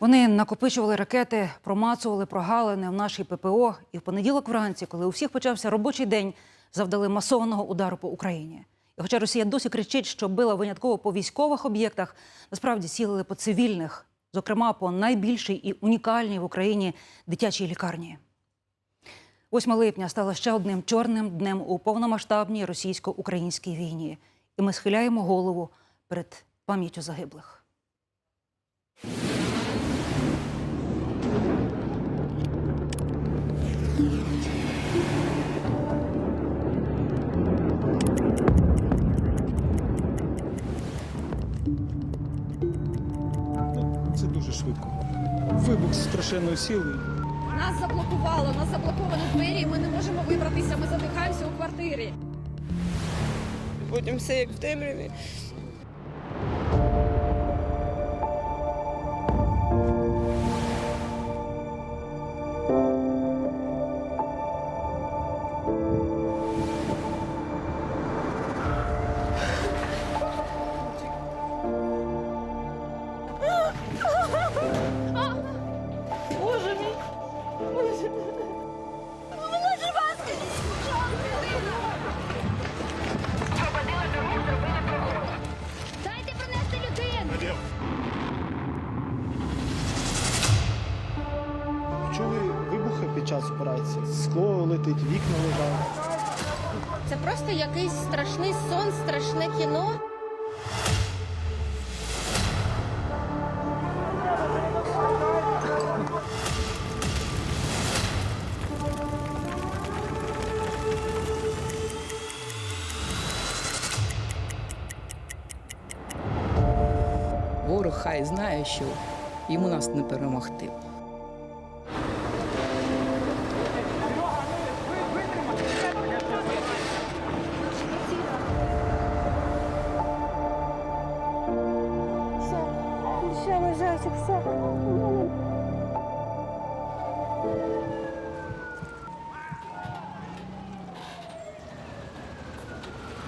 Вони накопичували ракети, промацували прогалини в нашій ППО. І в понеділок вранці, коли у всіх почався робочий день, завдали масованого удару по Україні. І хоча Росія досі кричить, що била винятково по військових об'єктах, насправді цілили по цивільних, зокрема по найбільшій і унікальній в Україні дитячій лікарні. 8 липня стало ще одним чорним днем у повномасштабній російсько-українській війні. І ми схиляємо голову перед пам'яттю загиблих. Швидко. Вибух з страшенною силою. Нас заблокувало, нас заблоковані двері, і ми не можемо вибратися. Ми задихаємося у квартирі. Потім все як в темряві. Час операції? Скло летить, вікна лежать. Це просто якийсь страшний сон, страшне кіно. Ворог хай знає, що йому нас не перемогти. Лежать, все.